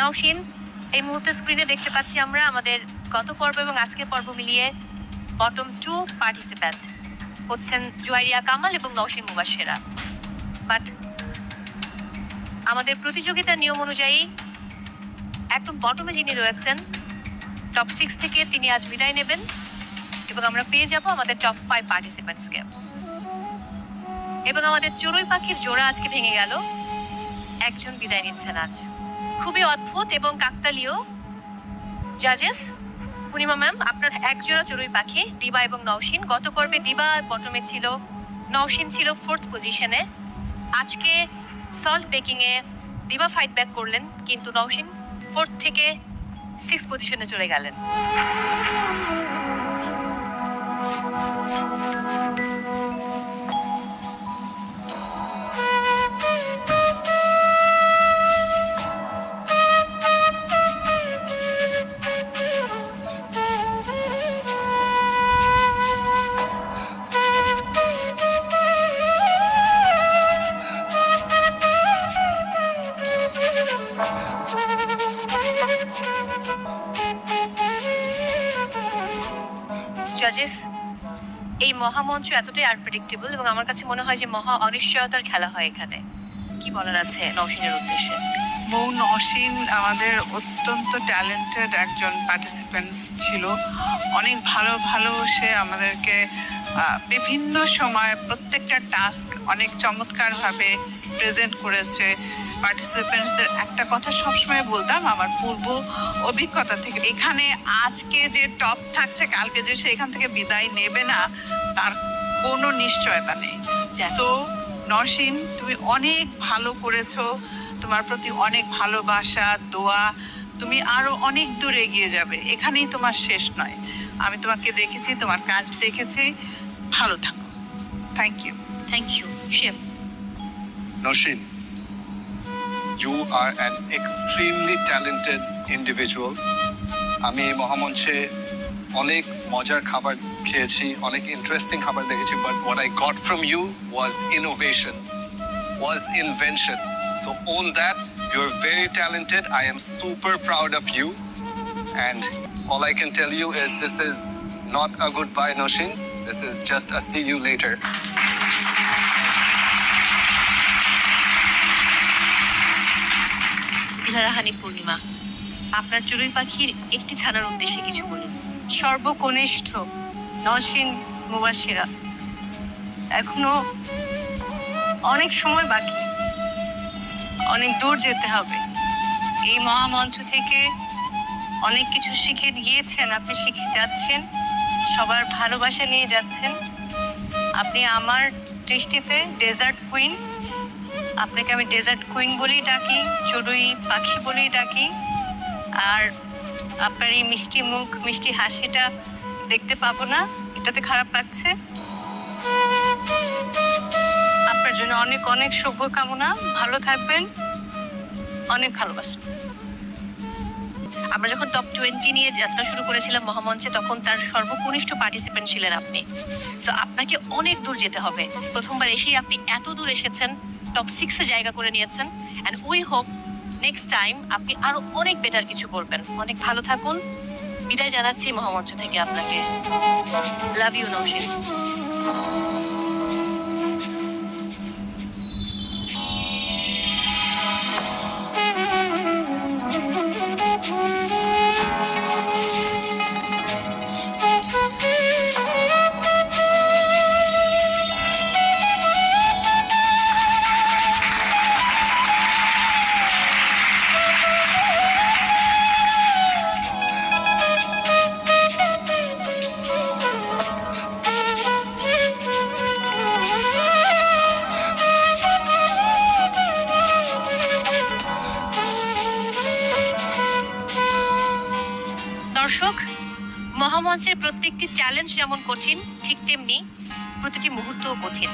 নওশিন এই মুহূর্তে স্ক্রিনে দেখতে পাচ্ছি আমরা আমাদের গত পর্ব এবং আজকে পর্ব মিলিয়ে বটম টু পার্টিসিপ্যান্ট হচ্ছেন জুয়ারিয়া কামাল এবং নওশিন মুবাসেরা বাট আমাদের প্রতিযোগিতার নিয়ম অনুযায়ী একদম বটমে যিনি রয়েছেন টপ সিক্স থেকে তিনি আজ বিদায় নেবেন এবং আমরা পেয়ে যাব আমাদের টপ ফাইভ পার্টিসিপেন্টসকে এবং আমাদের চড়ুই পাখির জোড়া আজকে ভেঙে গেল, একজন বিদায় নিচ্ছেন আজ। খুবই অদ্ভুত এবং কাকতালীয়। জাজেস পূর্ণিমা ম্যাম আপনার একজোড়া চড়ুই পাখি, দিবা এবং নওশিন। গত পর্বে দিবা বটমে ছিল, নওশিন ছিল ফোর্থ পজিশনে আজকে সল্ট বেকিংয়ে দিবা ফাইট ব্যাক করলেন, কিন্তু নওশিন ফোর্থ থেকে সিক্স পজিশনে চলে গেলেন। জাজেস এই মহামঞ্চ এতটাই আনপ্রেডিক্টেবল এবং আমার কাছে মনে হয় যে মহা অনিশ্চয়তার খেলা হয় এখানে। কি বলার আছে নওশিনের উদ্দেশ্যে? মৌ নসীন আমাদের অত্যন্ত ট্যালেন্টেড একজন পার্টিসিপেন্টস ছিল। অনেক ভালো ভালো সে আমাদেরকে বিভিন্ন সময় প্রত্যেকটা টাস্ক অনেক চমৎকারভাবে প্রেজেন্ট করেছে পার্টিসিপেন্টসদের একটা কথা সবসময় বলতাম আমার পূর্ব অভিজ্ঞতা থেকে। এখানে আজকে যে টপ থাকছে কালকে যে সে এখান থেকে বিদায় নেবে না তার কোনো নিশ্চয়তা নেই। সো নরসিন তুমি অনেক ভালো করেছ তোমার প্রতি অনেক ভালোবাসা দোয়া তুমি আরও অনেক দূর এগিয়ে যাবে। এখানেই তোমার শেষ নয়। আমি তোমাকে দেখেছি তোমার কাজ দেখেছি। ভালো থাকো। Thank you thank you Shiv Noshin, you are an extremely talented individual. আমি এই মহামঞ্চে অনেক মজার খাবার খেয়েছি অনেক ইন্টারেস্টিং খাবার দেখেছি but what I got from you was innovation was invention so on that you are very talented I am super proud of you and all I can tell you is this is not a goodbye notion this is just a see you later দিলারাহানি পূর্ণিমা। আপনার চড়ুই পাখির একটি ছানার উদ্দেশ্যে কিছু বলুন। সর্বকনিষ্ঠ নসীন মুবাসিরা। এখনও অনেক সময় বাকি। অনেক দূর যেতে হবে। এই মহামঞ্চ থেকে অনেক কিছু শিখে গিয়েছেন, আপনি শিখে যাচ্ছেন, সবার ভালোবাসা নিয়ে যাচ্ছেন। আপনি আমার দৃষ্টিতে ডেজার্ট কুইন আপনাকে আমি ডেজার্ট কুইন বলেই ডাকি, চড়ুই পাখি বলেই ডাকি। আর আপনার এই মিষ্টি মুখ, মিষ্টি হাসিটা দেখতে পাবো না, এটাতে খারাপ লাগছে। আপনার জন্য অনেক অনেক শুভকামনা, ভালো থাকবেন, অনেক ভালোবাসা। আমরা যখন টপ টোয়েন্টি নিয়ে যাত্রা শুরু করেছিলাম মহামঞ্চে, তখন তার সর্বকনিষ্ঠ পার্টিসিপেন্ট ছিলেন আপনি। সো আপনাকে অনেক দূর যেতে হবে। প্রথমবার এসেই আপনি এত দূর এসেছেন টপ সিক্সে জায়গা করে নিয়েছেন। And we hope next time আপনি আরও অনেক বেটার কিছু করবেন। অনেক ভালো থাকুন। বিদায় জানাচ্ছি মহামঞ্চ থেকে আপনাকে। Love you Noshin. দর্শক মহামঞ্চের প্রত্যেকটি চ্যালেঞ্জ যেমন কঠিন ঠিক তেমনি প্রতিটি মুহূর্তও কঠিন।